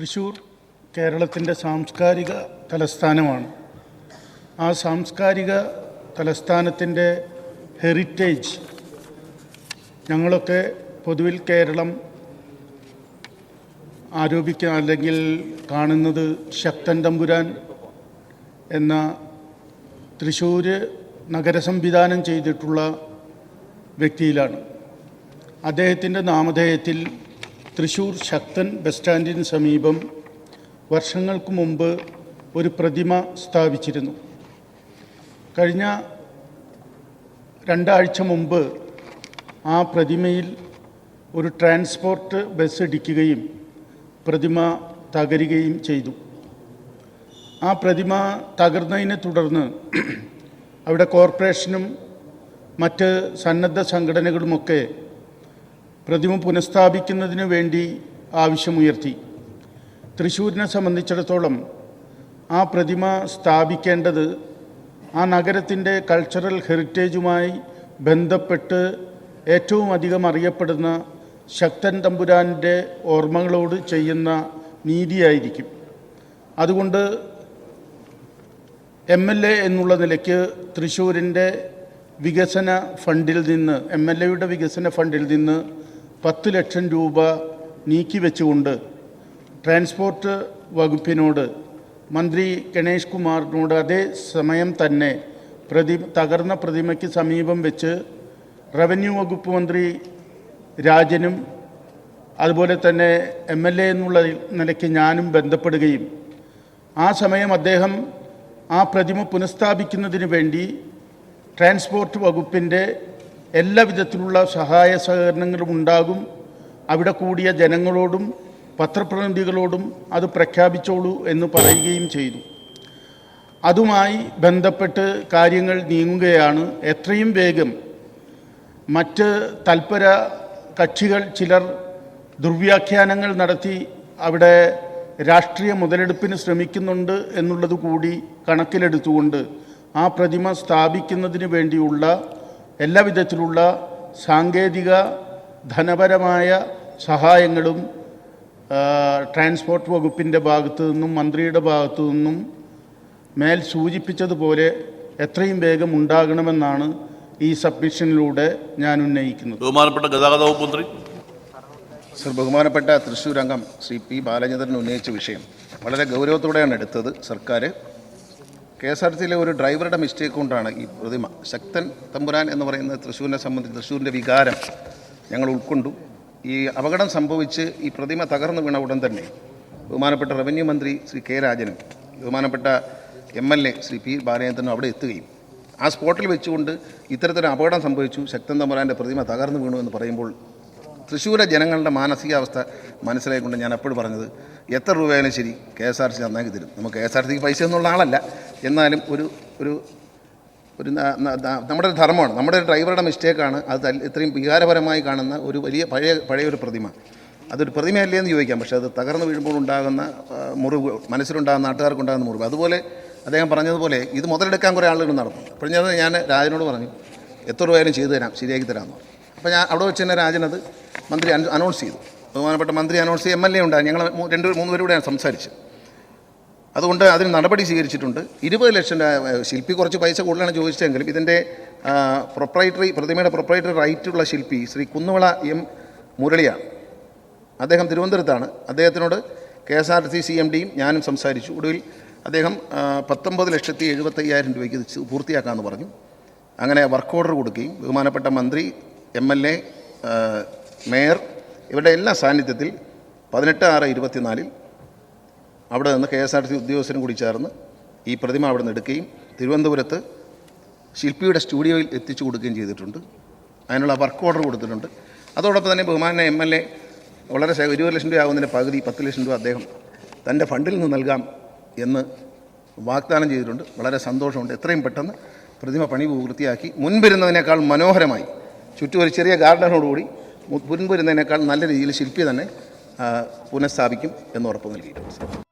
തൃശ്ശൂർ കേരളത്തിന്റെ സാംസ്കാരിക തലസ്ഥാനമാണ്. ആ സാംസ്കാരിക തലസ്ഥാനത്തിന്റെ ഹെറിറ്റേജ് ഞങ്ങളൊക്കെ പൊതുവിൽ കേരളം ആരോപിക്കുക അല്ലെങ്കിൽ കാണുന്നത് ശക്തൻ തമ്പുരാൻ എന്ന തൃശ്ശൂർ നഗരസംവിധാനം ചെയ്തിട്ടുള്ള വ്യക്തിയിലാണ്. അദ്ദേഹത്തിന്റെ നാമധേയത്തിൽ തൃശ്ശൂർ ശക്തൻ ബസ് സ്റ്റാൻഡിന് സമീപം വർഷങ്ങൾക്ക് മുമ്പ് ഒരു പ്രതിമ സ്ഥാപിച്ചിരുന്നു. കഴിഞ്ഞ രണ്ടാഴ്ച മുമ്പ് ആ പ്രതിമയിൽ ഒരു ട്രാൻസ്പോർട്ട് ബസ് ഇടിക്കുകയും പ്രതിമ തകരുകയും ചെയ്തു. ആ പ്രതിമ തകർന്നതിനെ തുടർന്ന് അവിടെ കോർപ്പറേഷനും മറ്റ് സന്നദ്ധ സംഘടനകളുമൊക്കെ പ്രതിമ പുനഃസ്ഥാപിക്കുന്നതിനു വേണ്ടി ആവശ്യമുയർത്തി. തൃശ്ശൂരിനെ സംബന്ധിച്ചിടത്തോളം ആ പ്രതിമ സ്ഥാപിക്കേണ്ടത് ആ നഗരത്തിന്റെ കൾച്ചറൽ ഹെറിറ്റേജുമായി ബന്ധപ്പെട്ട് ഏറ്റവും അധികം അറിയപ്പെടുന്ന ശക്തൻ തമ്പുരാന്റെ ഓർമ്മകളോട് ചെയ്യുന്ന നീതിയായിരിക്കും. അതുകൊണ്ട് എം എൽ എ എന്നുള്ള നിലയ്ക്ക് തൃശ്ശൂരിന്റെ വികസന ഫണ്ടിൽ നിന്ന് എം എൽ എയുടെ വികസന ഫണ്ടിൽ നിന്ന് പത്ത് ലക്ഷം രൂപ നീക്കി വെച്ചുകൊണ്ട് ട്രാൻസ്പോർട്ട് വകുപ്പിനോട് മന്ത്രി ഗണേഷ് കുമാറിനോട് അതേ സമയം തന്നെ പ്രതി തകർന്ന പ്രതിമയ്ക്ക് സമീപം വെച്ച് റവന്യൂ വകുപ്പ് മന്ത്രി രാജനും അതുപോലെ തന്നെ എം എൽ എ എന്നുള്ള നിലയ്ക്ക് ഞാനും ബന്ധപ്പെടുകയും ആ സമയം അദ്ദേഹം ആ പ്രതിമ പുനഃസ്ഥാപിക്കുന്നതിന് വേണ്ടി ട്രാൻസ്പോർട്ട് വകുപ്പിന്റെ എല്ലാ വിധത്തിലുള്ള സഹായ സഹകരണങ്ങളും ഉണ്ടാകും. അവിടെ കൂടിയ ജനങ്ങളോടും പത്രപ്രതിനിധികളോടും അത് പ്രഖ്യാപിച്ചോളൂ എന്ന് പറയുകയും ചെയ്തു. അതുമായി ബന്ധപ്പെട്ട് കാര്യങ്ങൾ നീങ്ങുകയാണ്. എത്രയും വേഗം മറ്റ് തൽപര കക്ഷികൾ ചിലർ ദുർവ്യാഖ്യാനങ്ങൾ നടത്തി അവിടെ രാഷ്ട്രീയ മുതലെടുപ്പിന് ശ്രമിക്കുന്നുണ്ട് എന്നുള്ളത് കൂടി കണക്കിലെടുത്തുകൊണ്ട് ആ പ്രതിമ സ്ഥാപിക്കുന്നതിന് വേണ്ടിയുള്ള എല്ലാ വിധത്തിലുള്ള സാങ്കേതിക ധനപരമായ സഹായങ്ങളും ട്രാൻസ്പോർട്ട് വകുപ്പിന്റെ ഭാഗത്തു നിന്നും മന്ത്രിയുടെ ഭാഗത്തു നിന്നും മേൽ സൂചിപ്പിച്ചതുപോലെ എത്രയും വേഗം ഉണ്ടാകണമെന്നാണ് ഈ സബ്മിഷനിലൂടെ ഞാൻ ഉന്നയിക്കുന്നത്. ബഹുമാനപ്പെട്ട ഗതാഗത വകുപ്പ് മന്ത്രി. സർ ബഹുമാനപ്പെട്ട തൃശ്ശൂർ അംഗം ശ്രീ പി ബാലചന്ദ്രൻ ഉന്നയിച്ച വിഷയം വളരെ ഗൗരവത്തോടെയാണ് എടുത്തത് സർക്കാർ കെ എസ് ആർ ടി സിയിലെ ഒരു ഡ്രൈവറുടെ മിസ്റ്റേക്ക് കൊണ്ടാണ് ഈ പ്രതിമ ശക്തൻ തമ്പുരാൻ എന്ന് പറയുന്ന തൃശ്ശൂരിനെ സംബന്ധിച്ച് തൃശ്ശൂരിന്റെ വികാരം ഞങ്ങൾ ഉൾക്കൊണ്ടു. ഈ അപകടം സംഭവിച്ച് ഈ പ്രതിമ തകർന്നു വീണ ഉടൻ തന്നെ ബഹുമാനപ്പെട്ട റവന്യൂ മന്ത്രി ശ്രീ കെ രാജനും ബഹുമാനപ്പെട്ട M L A Shri P ബാലചന്ദ്രനും അവിടെ എത്തുകയും ആ സ്പോട്ടിൽ വെച്ചുകൊണ്ട് ഇത്തരത്തിലൊരു അപകടം സംഭവിച്ചു. ശക്തൻ തമ്പുരാന്റെ പ്രതിമ തകർന്നു വീണു എന്ന് പറയുമ്പോൾ തൃശ്ശൂരെ ജനങ്ങളുടെ മാനസികാവസ്ഥ മനസ്സിലായിക്കൊണ്ട് ഞാൻ എപ്പോഴും പറഞ്ഞത് എത്ര രൂപയായാലും ശരി കെ എസ് ആർ സി നന്നാക്കി തരും. നമുക്ക് കെ എസ് ആർ സിക്ക് പൈസ എന്നുള്ള ആളല്ല. എന്നാലും ഒരു ഒരു ഒരു നമ്മുടെ ഒരു ധർമ്മമാണ്. നമ്മുടെ ഒരു ഡ്രൈവറുടെ മിസ്റ്റേക്കാണ് അത് ഇത്രയും വികാരപരമായി കാണുന്ന ഒരു വലിയ പഴയ പഴയ ഒരു പ്രതിമ. അതൊരു പ്രതിമയല്ലേ എന്ന് ചോദിക്കാം. പക്ഷേ അത് തകർന്നു വീഴുമ്പോൾ ഉണ്ടാകുന്ന മുറിവ് മനസ്സിലുണ്ടാകുന്ന നാട്ടുകാർക്കുണ്ടാകുന്ന മുറിവ്. അതുപോലെ അദ്ദേഹം പറഞ്ഞതുപോലെ ഇത് മുതലെടുക്കാൻ കുറേ ആളുകൾ നടന്നു. അപ്പോൾ ഞാൻ ഞാൻ രാജനോട് പറഞ്ഞു എത്ര രൂപയാലും ചെയ്തു തരാം ശരിയാക്കി തരാമെന്ന് അപ്പോൾ ഞാൻ അവിടെ വെച്ച് തന്നെ രാജനത് മന്ത്രി അനൗൺസ് ചെയ്തു. ബഹുമാനപ്പെട്ട മന്ത്രി അനൗൺസ് ചെയ്ത് എം എൽ എ ഉണ്ടായി. ഞങ്ങൾ രണ്ട് മൂന്ന് പേരൂടെയാണ് സംസാരിച്ചത്. അതുകൊണ്ട് അതിന് നടപടി സ്വീകരിച്ചിട്ടുണ്ട്. ഇരുപത് ലക്ഷം ശില്പി കുറച്ച് പൈസ കൂടുതലാണ് ചോദിച്ചതെങ്കിലും ഇതിന്റെ പ്രൊപ്പറേറ്ററി പ്രതിമയുടെ പ്രൊപ്പറേറ്ററി റൈറ്റുള്ള ശില്പി ശ്രീ കുന്നുവിള എം മുരളിയാണ്. അദ്ദേഹം തിരുവനന്തപുരത്താണ്. അദ്ദേഹത്തിനോട് K S R T C M ഡിയും ഞാനും സംസാരിച്ചു. ഒടുവിൽ അദ്ദേഹം പത്തൊമ്പത് ലക്ഷത്തി എഴുപത്തയ്യായിരം രൂപയ്ക്ക് ഇത് പൂർത്തിയാക്കാമെന്ന് പറഞ്ഞു. അങ്ങനെ വർക്ക് ഓർഡർ കൊടുക്കുകയും ബഹുമാനപ്പെട്ട മന്ത്രി എം എൽ എ മേയർ ഇവരുടെ എല്ലാ സാന്നിധ്യത്തിൽ പതിനെട്ട് ആറ് ഇരുപത്തിനാലിൽ അവിടെ നിന്ന് K S R T C ഉദ്യോഗസ്ഥരും കൂടി ചേർന്ന് ഈ പ്രതിമ അവിടെ നിന്ന് എടുക്കുകയും തിരുവനന്തപുരത്ത് ശില്പിയുടെ സ്റ്റുഡിയോയിൽ എത്തിച്ചു കൊടുക്കുകയും ചെയ്തിട്ടുണ്ട്. അതിനുള്ള വർക്ക് ഓർഡർ കൊടുത്തിട്ടുണ്ട്. അതോടൊപ്പം തന്നെ ബഹുമാന എം എൽ എ വളരെ ഇരുപത് ലക്ഷം രൂപ ആകുന്നതിന്റെ പകുതി പത്ത് ലക്ഷം രൂപ അദ്ദേഹം തന്റെ ഫണ്ടിൽ നിന്ന് നൽകാം എന്ന് വാഗ്ദാനം ചെയ്തിട്ടുണ്ട്. വളരെ സന്തോഷമുണ്ട്. എത്രയും പെട്ടെന്ന് പ്രതിമ പണി പൂർത്തിയാക്കി. മുൻപിരുന്നതിനേക്കാൾ മനോഹരമായി ചുറ്റും ഒരു ചെറിയ ഗാർഡനോടുകൂടി മു- വരുന്നതിനേക്കാൾ നല്ല രീതിയിൽ ശില്പി തന്നെ പുനഃസ്ഥാപിക്കും എന്ന് ഉറപ്പ് നൽകിയിട്ടുണ്ട്.